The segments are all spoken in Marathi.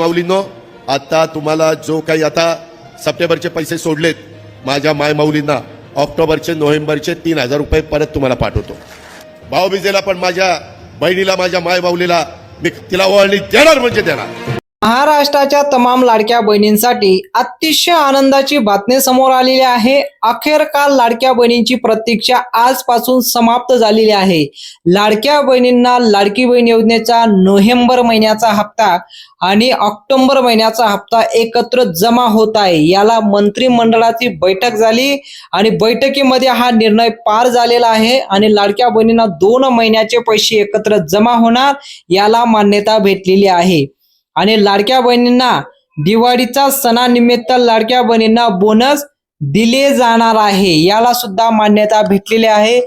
मायमाऊलींनो आता तुम्हाला जो काही आता सप्टेंबरचे पैसे सोडलेत माझ्या मायमाऊलींना ऑक्टोबरचे नोव्हेंबरचे तीन हजार रुपये परत तुम्हाला पाठवतो. भाऊबीजेला पण माझ्या बहिणीला माझ्या मायमाऊलीला मी तिला ओळणी देणार म्हणजे देणार. महाराष्ट्राच्या तमाम लाडक्या बहिणींसाठी अतिशय आनंदाची बातमी समोर आलेली आहे. अखेर काल लाडक्या बहिणींची प्रतीक्षा आजपासून समाप्त झालेली आहे. लाडक्या बहिणींना लाडकी बहीण योजनेचा नोव्हेंबर महिन्याचा हप्ता आणि ऑक्टोबर महिन्याचा हप्ता एकत्र जमा होत आहे. याला मंत्रिमंडळाची बैठक झाली आणि बैठकीमध्ये हा निर्णय पार झालेला आहे आणि लाडक्या बहिणींना दोन महिन्याचे पैसे एकत्र जमा होणार याला मान्यता भेटलेली आहे. आणि लाडक्या बहिणींना दिवाळीचा सणानिमित्त लाडक्या बहिणींना बोनस दिले जाणार आहे. याला सुद्धा मान्यता भेटलेली आहे.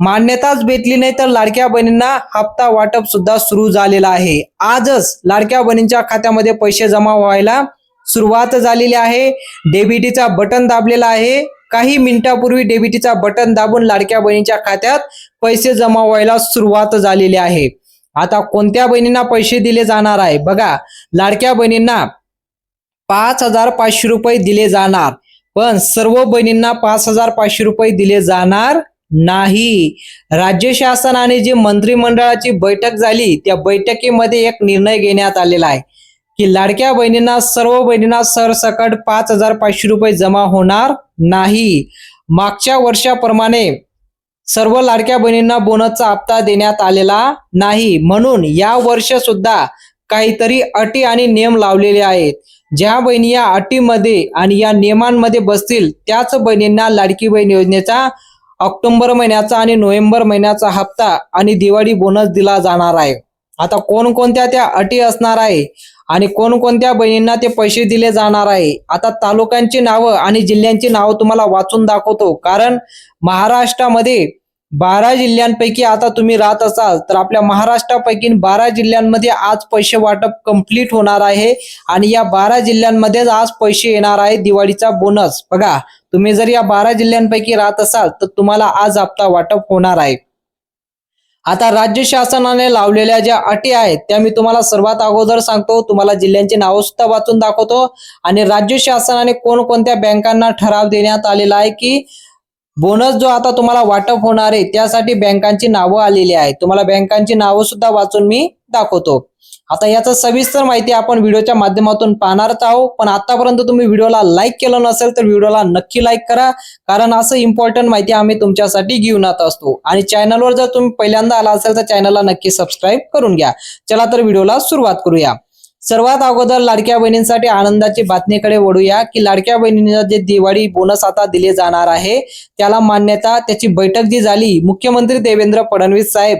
मान्यताच भेटली नाही तर लाडक्या बहिणींना हप्ता वाटप सुद्धा सुरू झालेला आहे. आजच लाडक्या बहिणींच्या खात्यामध्ये पैसे जमा व्हायला सुरुवात झालेली आहे. डेबिटीचा बटन दाबलेला आहे. काही मिनिटापूर्वी डेबिटीचा बटन दाबून लाडक्या बहिणीच्या खात्यात पैसे जमा व्हायला सुरुवात झालेली आहे. आता कोणत्या बहिणींना पैसे दिले जाणार आहे? बघा लाडक्या बहिणींना पाच हजार पाचशे रुपये दिले जाणार. पण सर्व बहिणींना पाच हजार पाचशे रुपये दिले जाणार नाही. राज्य शासनाने जी मंत्रिमंडळाची बैठक झाली त्या बैठकीमध्ये एक निर्णय घेण्यात आलेला आहे की लाडक्या बहिणींना सर्व बहिणींना सरसकट पाच हजार पाचशे रुपये जमा होणार नाही. मागच्या वर्षाप्रमाणे सर्व लाडक्या बहिणींना बोनसचा हप्ता देण्यात आलेला नाही. म्हणून या वर्ष सुद्धा काहीतरी अटी आणि नियम लावलेले आहेत. ज्या बहिणी या अटीमध्ये आणि या नियमांमध्ये बसतील त्याच बहिणींना लाडकी बहीण योजनेचा ऑक्टोबर महिन्याचा आणि नोव्हेंबर महिन्याचा हप्ता आणि दिवाळी बोनस दिला जाणार आहे. आता कोणकोणत्या त्या अटी असणार आहे आणि कोणकोणत्या बहिणींना ते पैसे दिले जाणार आहे? आता तालुक्यांची नावं आणि जिल्ह्यांची नावं तुम्हाला वाचून दाखवतो. कारण महाराष्ट्रामध्ये बारा जिल्ह्यांपैकी आता तुम्ही राहत असाल तर आपल्या महाराष्ट्रापैकी बारा जिल्ह्यांमध्ये आज पैसे वाटप कंप्लीट होणार आहे. आणि या बारा जिल्ह्यांमध्येच आज पैसे येणार आहे दिवाळीचा बोनस बघा तुम्ही जर या बारा जिल्ह्यांपैकी राहत असाल तर तुम्हाला आज हप्ता वाटप होणार आहे. आता राज्य शासनाने लावलेल्या ज्या अटी आहेत त्या मी तुम्हाला सर्वात अगोदर सांगतो. तुम्हाला जिल्ह्यांची नावं सुद्धा वाचून दाखवतो. आणि राज्य शासनाने कोणकोणत्या बँकांना ठराव देण्यात आलेला आहे की बोनस जो आता तुम्हाला वाटप होणार आहे त्यासाठी बँकांची नावं आलेली आहे तुम्हाला बँकांची नावं सुद्धा वाचून मी दाखवतो. आता याचं सविस्तर माहिती आपण व्हिडिओच्या माध्यमातून पाहणारच आहोत. पण आतापर्यंत तुम्ही व्हिडिओला लाईक केलं नसेल तर व्हिडिओला नक्की लाईक करा. कारण असं इम्पॉर्टंट माहिती आम्ही तुमच्यासाठी घेऊन येत असतो. आणि चॅनलवर जर तुम्ही पहिल्यांदा आला असेल तर चॅनलला नक्की सबस्क्राईब करून घ्या. चला तर व्हिडिओला सुरुवात करूया. सर्वात अगोदर लाडक्या बहिणींसाठी आनंदाची बातमीकडे वळूया की लाडक्या बहिणींना जे दिवाळी बोनस आता दिले जाणार आहे त्याला मान्यता त्याची बैठक जी झाली मुख्यमंत्री देवेंद्र फडणवीस साहेब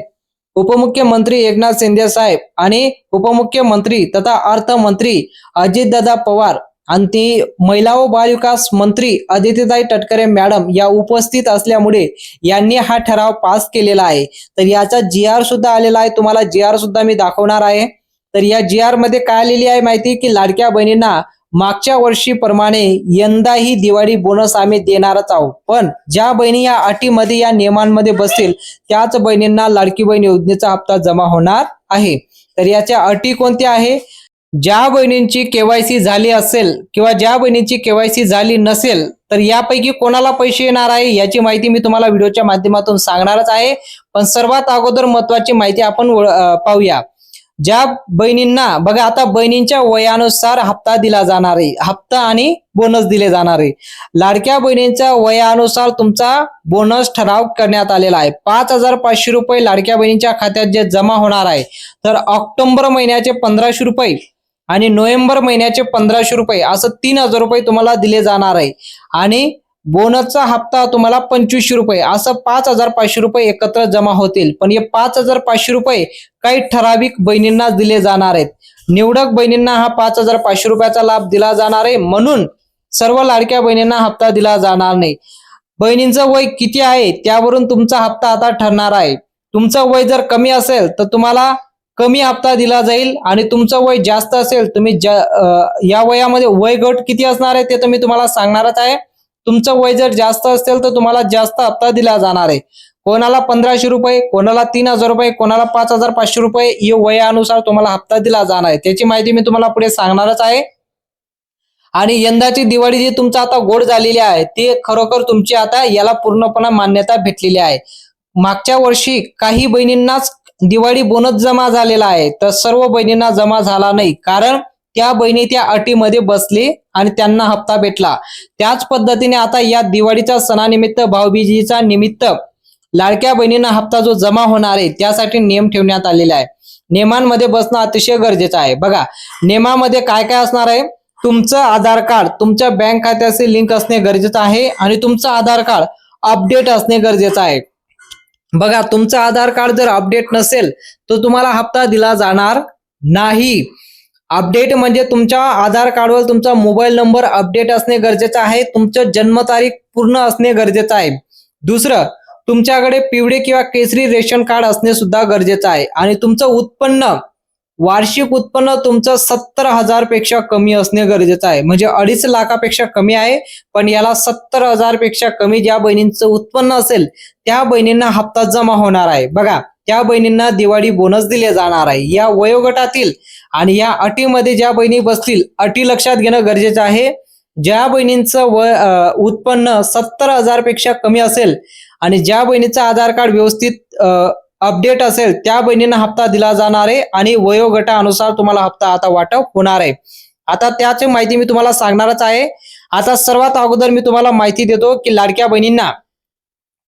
उपमुख्यमंत्री एकनाथ शिंदे साहेब आणि उपमुख्यमंत्री तथा अर्थमंत्री अजितदादा पवार आणि ती महिला व बालविकास मंत्री अदितीताई तटकरे मॅडम या उपस्थित असल्यामुळे यांनी हा ठराव पास केलेला आहे. तर याचा जी आर सुद्धा आलेला आहे. तुम्हाला जी आर सुद्धा मी दाखवणार आहे. तर या जी आरमध्ये काय आलेली आहे माहिती की लाडक्या बहिणींना मागच्या वर्षीप्रमाणे यंदाही दिवाळी बोनस आम्ही देणारच आहोत. पण ज्या बहिणी या अटीमध्ये या नियमांमध्ये बसतील त्याच बहिणींना लाडकी बहीण योजनेचा हप्ता जमा होणार आहे. तर याच्या अटी कोणत्या आहे? ज्या बहिणींची केवायसी झाली असेल किंवा ज्या बहिणींची केवायसी झाली नसेल तर यापैकी कोणाला पैसे येणार आहे याची माहिती मी तुम्हाला व्हिडिओच्या माध्यमातून सांगणारच आहे. पण सर्वात अगोदर महत्वाची माहिती आपण पाहूया. ज्या बहिणींना बघा आता बहिणींच्या वयानुसार हप्ता दिला जाणार आहे. हप्ता आणि बोनस दिले जाणार आहे. लाडक्या बहिणींच्या वयानुसार तुमचा बोनस ठराव करण्यात आलेला आहे. पाच हजार पाचशे रुपये लाडक्या बहिणींच्या खात्यात जे जमा होणार आहे तर ऑक्टोबर महिन्याचे पंधराशे रुपये आणि नोव्हेंबर महिन्याचे पंधराशे रुपये असं तीन हजार रुपये तुम्हाला दिले जाणार आहे. आणि बोनसचा हप्ता तुम्हाला पंचवीसशे रुपये असं पाच हजार पाचशे रुपये एकत्र जमा होतील. पण हे पाच हजार पाचशे रुपये काही ठराविक बहिणींना दिले जाणार आहेत. निवडक बहिणींना हा पाच हजार पाचशे रुपयाचा लाभ दिला जाणार आहे. म्हणून सर्व लाडक्या बहिणींना हप्ता दिला जाणार नाही. बहिणींचं वय किती आहे त्यावरून तुमचा हप्ता आता ठरणार आहे. तुमचं वय जर कमी असेल तर तुम्हाला कमी हप्ता दिला जाईल आणि तुमचं वय जास्त असेल तुम्ही ज्या या वयामध्ये वय गट किती असणार आहे ते तर मी तुम्हाला सांगणारच आहे. तुमचं वय जर जास्त असेल तर तुम्हाला जास्त हप्ता दिला जाणार आहे. कोणाला पंधराशे रुपये कोणाला तीन हजार रुपये कोणाला पाच हजार पाचशे रुपये या वयानुसार तुम्हाला हप्ता दिला जाणार आहे. त्याची माहिती मी तुम्हाला पुढे सांगणारच आहे. आणि यंदाची दिवाळी जी तुमचा आता गोड झालेली आहे ती खरोखर तुमची आता याला पूर्णपणे मान्यता भेटलेली आहे. मागच्या वर्षी काही बहिणींनाच दिवाळी बोनस जमा झालेला आहे तर सर्व बहिणींना जमा झाला नाही. कारण त्या बहिणी त्या अटीमध्ये बसली आणि त्यांना हप्ता भेटला. त्याच पद्धतीने आता या दिवाळीच्या सणानिमित्त भाऊबीजीचा निमित्त लाडक्या बहिणींना हप्ता जो जमा होणार आहे त्यासाठी नियम ठेवण्यात आलेला आहे. नियमांमध्ये बसणं अतिशय गरजेचं आहे. बघा नियमामध्ये काय काय असणार आहे? तुमचं आधार कार्ड तुमच्या बँक खात्याशी लिंक असणे गरजेचं आहे आणि तुमचं आधार कार्ड अपडेट असणे गरजेचं आहे. बघा तुमचं आधार कार्ड जर अपडेट नसेल तर तुम्हाला हप्ता दिला जाणार नाही. अपडेट म्हणजे तुमच्या आधार कार्डवर तुमचा मोबाईल नंबर अपडेट असणे गरजेचं आहे. तुमचं जन्मतारीख पूर्ण असणे गरजेचं आहे. दुसरं तुमच्याकडे पिवळे किंवा केसरी रेशन कार्ड असणे सुद्धा गरजेचं आहे. आणि तुमचं उत्पन्न वार्षिक उत्पन्न तुमचं सत्तर हजारपेक्षा कमी असणे गरजेचं आहे. म्हणजे अडीच लाखापेक्षा कमी आहे पण याला सत्तर हजारपेक्षा कमी ज्या बहिणींचं उत्पन्न असेल त्या बहिणींना हप्ता जमा होणार आहे. बघा त्या बहिणींना दिवाळी बोनस दिले जाणार आहे. या वयोगटातील आणि या अटीमध्ये ज्या बहिणी बसतील अटी लक्षात घेणं गरजेचं आहे. ज्या बहिणींचं वय उत्पन्न सत्तर हजारपेक्षा कमी असेल आणि ज्या बहिणीचं आधार कार्ड व्यवस्थित अपडेट असेल त्या बहिणींना हप्ता दिला जाणार आहे आणि वयोगटानुसार तुम्हाला हप्ता आता वाटप होणार आहे. आता त्याची माहिती मी तुम्हाला सांगणारच आहे. आता सर्वात अगोदर मी तुम्हाला माहिती देतो की लाडक्या बहिणींना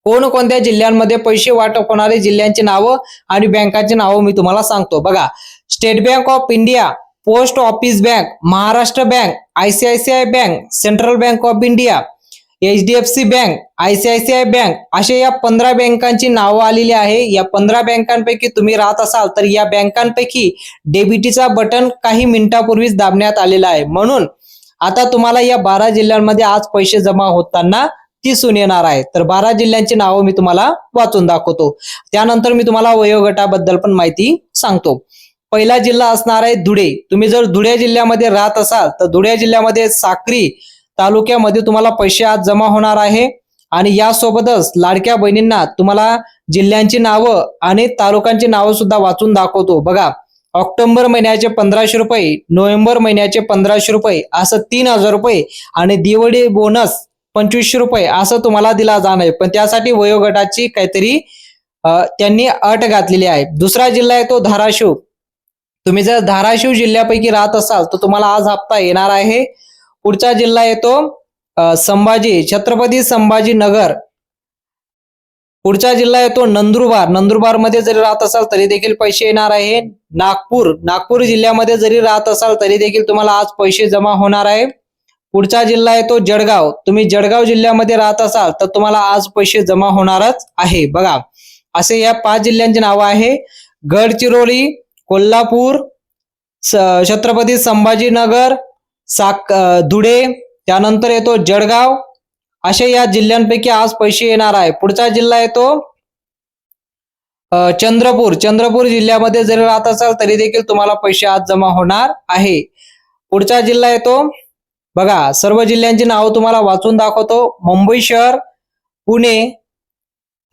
कोणकोणत्या जिल्ह्यांमध्ये पैसे वाटप होणारे जिल्ह्यांची नावं आणि बँकांची नावं मी तुम्हाला सांगतो. बघा State Bank of India post office bank Maharashtra bank ICICI bank Central Bank of India H D F C bank ICICI bank अशा या पंधरा बँकांची नावं आलेली आहे. या पंधरा बँकांपैकी तुम्ही राहत असाल तर या बँकांपैकी डेबिटीचा बटन काही मिनिटापूर्वीच दाबण्यात आलेला आहे. म्हणून आता तुम्हाला या बारा जिल्ह्यांमध्ये आज पैसे जमा होताना दिसून येणार आहे. तर बारा जिल्ह्यांची नावं मी तुम्हाला वाचून दाखवतो. त्यानंतर मी तुम्हाला वयोगटाबद्दल पण माहिती सांगतो. पहिला जिल्हा असणार आहे धुळे. तुम्ही जर धुळे जिल्ह्यामध्ये राहत असाल तर धुळे जिल्ह्यामध्ये साक्री तालुक्यामध्ये तुम्हाला पैसे आज जमा होणार आहे. आणि यासोबतच लाडक्या बहिणींना तुम्हाला जिल्ह्यांची नावं आणि तालुक्यांची नावं सुद्धा वाचून दाखवतो. बघा ऑक्टोबर महिन्याचे पंधराशे रुपये नोव्हेंबर महिन्याचे पंधराशे रुपये असं तीन हजार रुपये आणि दिवाळी बोनस पंचवीसशे रुपये असं तुम्हाला दिला जाणार आहे. पण त्यासाठी वयोगटाची काहीतरी त्यांनी अट घातलेली आहे. दुसरा जिल्हा आहे तो धाराशिव. तुम्ही जर धाराशिव जिल्ह्यापैकी राहत असाल तर तुम्हाला आज हप्ता येणार आहे. पुढचा जिल्हा येतो संभाजी छत्रपती संभाजी नगर पुढचा जिल्हा येतो नंदुरबार. नंदुरबारमध्ये जरी राहत असाल तरी देखील पैसे येणार आहे. नागपूर. नागपूर जिल्ह्यामध्ये जरी राहत असाल तरी देखील तुम्हाला आज पैसे जमा होणार आहे. पुढचा जिल्हा येतो जळगाव. तुम्ही जळगाव जिल्ह्यामध्ये राहत असाल तर तुम्हाला आज पैसे जमा होणारच आहे. बघा असे या पाच जिल्ह्यांची नावं आहे. गडचिरोली कोल्हापूर छत्रपती संभाजीनगर साक धुळे त्यानंतर येतो जळगाव. अशा या जिल्ह्यांपैकी आज पैसे येणार आहे. पुढचा जिल्हा येतो चंद्रपूर. चंद्रपूर जिल्ह्यामध्ये जरी राहत असाल तरी देखील तुम्हाला पैसे आज जमा होणार आहे. पुढचा जिल्हा येतो बघा सर्व जिल्ह्यांची नावं तुम्हाला वाचून दाखवतो. मुंबई शहर पुणे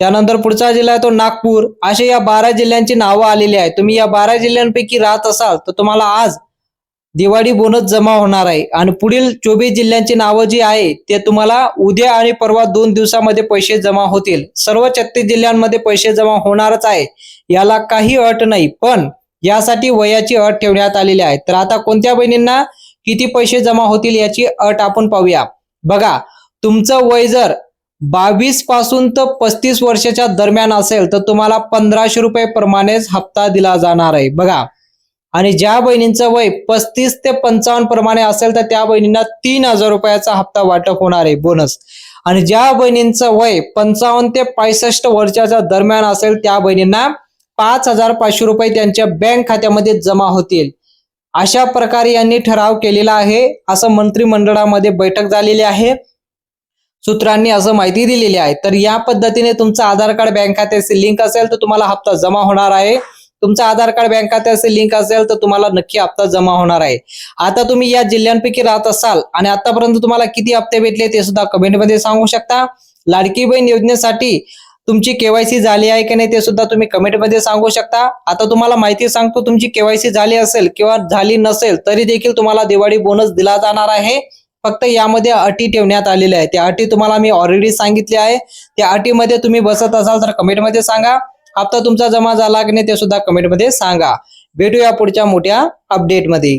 त्यानंतर पुढचा जिल्हा आहे तो नागपूर. असे या बारा जिल्ह्यांची नावं आलेली आहे तुम्ही या बारा जिल्ह्यांपैकी राहत असाल तर तुम्हाला आज दिवाळी बोनस जमा होणार आहे. आणि पुढील चोवीस जिल्ह्यांची नावं जी आहे ते तुम्हाला उद्या आणि परवा दोन दिवसामध्ये पैसे जमा होतील. सर्व छत्तीस जिल्ह्यांमध्ये पैसे जमा होणारच आहे. याला काही अट नाही पण यासाठी वयाची अट ठेवण्यात आलेली आहे. तर आता कोणत्या बहिणींना किती पैसे जमा होतील याची अट आपण पाहूया. बघा तुमचं वय जर बावीसपासून तर पस्तीस वर्षाच्या दरम्यान असेल तर तुम्हाला पंधराशे रुपये प्रमाणेच हप्ता दिला जाणार आहे. बघा. आणि ज्या बहिणींचं वय पस्तीस ते पंचावन्न प्रमाणे असेल तर त्या बहिणींना तीन हजार रुपयाचा हप्ता वाटप होणार आहे. बोनस आणि ज्या बहिणींचं वय पंचावन्न ते पासष्ट वर्षाच्या दरम्यान असेल त्या बहिणींना पाच हजार पाचशे रुपये त्यांच्या बँक खात्यामध्ये जमा होतील. अशा प्रकारे यांनी ठराव केलेला आहे. असं मंत्रिमंडळामध्ये बैठक झालेली आहे. सूत्रांनी असं माहिती दिलेली आहे. तर या पद्धतीने तुमचं आधार कार्ड बँक खात्याचे लिंक असेल तर तुम्हाला हप्ता जमा होणार आहे. तुमचं आधार कार्ड बँक खात्याचे लिंक असेल तर तुम्हाला नक्की हप्ता जमा होणार आहे. आता तुम्ही या जिल्ह्यांपैकी राहत असाल आणि आतापर्यंत तुम्हाला किती हप्ते भेटले ते सुद्धा कमेंटमध्ये सांगू शकता. लाडकी बहीण योजनेसाठी तुमची केवायसी झाली आहे की नाही ते सुद्धा तुम्ही कमेंटमध्ये सांगू शकता. आता तुम्हाला माहिती सांगतो तुमची केवायसी झाली असेल किंवा झाली नसेल तरी देखील तुम्हाला दिवाळी बोनस दिला जाणार आहे. फक्त यामध्ये अटी ठेवण्यात आलेल्या आहे त्या अटी तुम्हाला मी ऑलरेडी सांगितले आहे त्या अटीमध्ये तुम्ही बसत असाल तर कमेंटमध्ये सांगा. हप्ता तुमचा जमा झाला की नाही ते सुद्धा कमेंटमध्ये सांगा. भेटूया पुढच्या मोठ्या अपडेटमध्ये